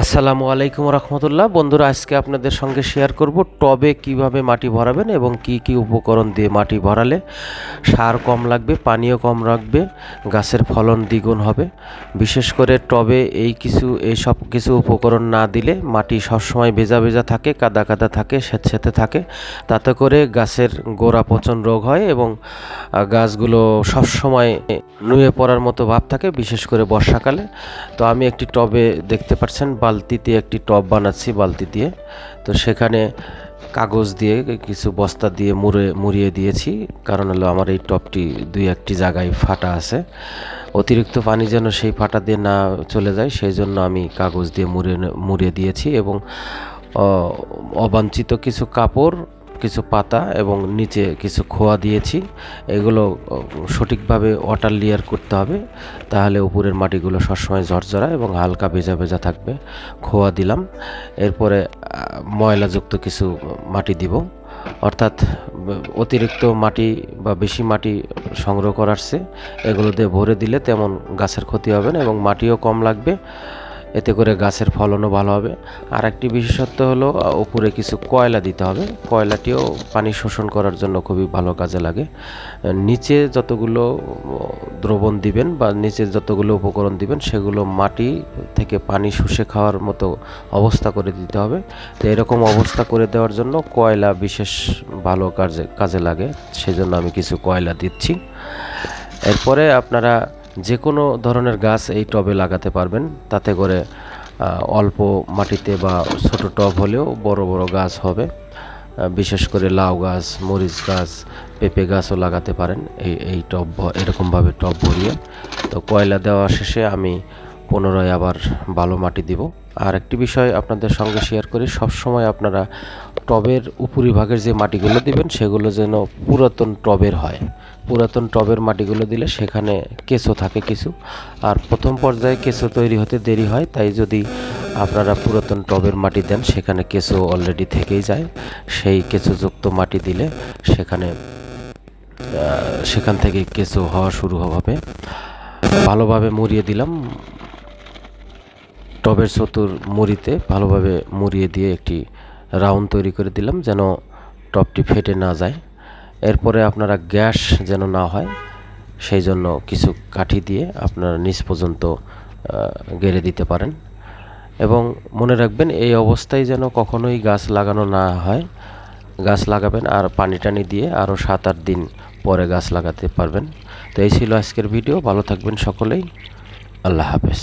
আসসালামু আলাইকুম রহমতুল্লাহ। বন্ধুরা, আজকে আপনাদের সঙ্গে শেয়ার করব টবে কীভাবে মাটি ভরাবেন এবং কি কি উপকরণ দিয়ে মাটি ভরালে সার কম লাগবে, পানিও কম রাখবে গাছের ফলন দ্বিগুণ হবে। বিশেষ করে টবে এই কিছু, এই সব কিছু উপকরণ না দিলে মাটি সবসময় ভেজা ভেজা থাকে, কাদা কাদা থাকে স্যাঁতস্যাঁতে থাকে। তাতে করে গাছের গোড়া পচন রোগ হয় এবং গাছগুলো সবসময় নুয়ে পড়ার মতো ভাব থাকে, বিশেষ করে বর্ষাকালে। তো আমি একটি টবে দেখতে পাচ্ছেন বালতিতে একটি টব বানাচ্ছি বালতি দিয়ে। তো সেখানে কাগজ দিয়ে কিছু বস্তা দিয়ে মুড়ে, মুড়িয়ে দিয়েছি। কারণ হলো আমার এই টবটি দুই একটি জায়গায় ফাটা আছে। অতিরিক্ত পানি যেন সেই ফাটা দিয়ে না চলে যায়, সেই জন্য আমি কাগজ দিয়ে মুড়ে, মুড়িয়ে দিয়েছি এবং অবাঞ্ছিত কিছু কাপড় কিছু পাতা এবং নিচে কিছু খোয়া দিয়েছি। এগুলো সঠিকভাবে ওয়াটার লেয়ার করতে হবে। তাহলে উপরের মাটিগুলো সবসময় ঝরঝরা এবং হালকা ভেজা ভেজা থাকবে। খোয়া দিলাম। এরপরে ময়লাযুক্ত কিছু মাটি দিব। অর্থাৎ অতিরিক্ত মাটি বা বেশি মাটি সংগ্রহ করার এগুলো দিয়ে ভরে দিলে তেমন গাছের ক্ষতি হবে না এবং মাটিও কম লাগবে। এতে করে গাছের ফলনও ভালো হবে। আর একটি বিশেষত্ব হলো উপরে কিছু কয়লা দিতে হবে। কয়লাটিও পানি শোষণ করার জন্য খুবই ভালো কাজে লাগে। নিচে যতগুলো দ্রবণ দিবেন বা নিচে যতগুলো উপকরণ দিবেন, সেগুলো মাটি থেকে পানি শুষে খাওয়ার মতো অবস্থা করে দিতে হবে। তো এরকম অবস্থা করে দেওয়ার জন্য কয়লা বিশেষ ভালো কাজে কাজে লাগে। সেজন্য আমি কিছু কয়লা দিচ্ছি। এরপরে আপনারা যে কোনো ধরনের গাছ এই টবে লাগাতে পারবেন। তাতে করে অল্প মাটিতে বা ছোট টব হলেও বড় বড় গাছ হবে। বিশেষ করে লাউ গাছ, মরিচ গাছ, পেঁপে গাছও লাগাতে পারেন এই এই টব এরকমভাবে টব ভরিয়ে। তো কয়লা দেওয়া শেষে আমি পুনরায় আবার ভালো মাটি দিব। আর একটি বিষয় আপনাদের সঙ্গে শেয়ার করি, সবসময় আপনারা টবের উপরিভাগের যে মাটিগুলো দিবেন, সেগুলো যেন পুরাতন টবের হয়। পুরাতন টবের মাটিগুলো দিলে সেখানে কেঁচো থাকে কিছু। আর প্রথম পর্যায়ে কেঁচো তৈরি হতে দেরি হয়, তাই যদি আপনারা পুরাতন টবের মাটি দেন, সেখানে কেঁচো অলরেডি থেকেই যায়। সেই কেঁচোযুক্ত মাটি দিলে সেখানে সেখান থেকে কেঁচো হওয়া শুরু হবে। ভালোভাবে মুড়িয়ে দিলাম। টবের চতুর মুড়িতে ভালোভাবে মুড়িয়ে দিয়ে একটি রাউন্ড তৈরি করে দিলাম যেন টবটি ফেটে না যায়। এরপরে আপনারা গ্যাস যেন না হয়, সেই জন্য কিছু কাঠি দিয়ে আপনারা নিচ পর্যন্ত গেড়ে দিতে পারেন। এবং মনে রাখবেন এই অবস্থায় যেন কখনোই গাছ লাগানো না হয়। গাছ লাগাবেন আর পানি টানি দিয়ে আরও সাত আট দিন পরে গাছ লাগাতে পারবেন। তো এই ছিল আজকের ভিডিও। ভালো থাকবেন সকলেই। আল্লাহ হাফেজ।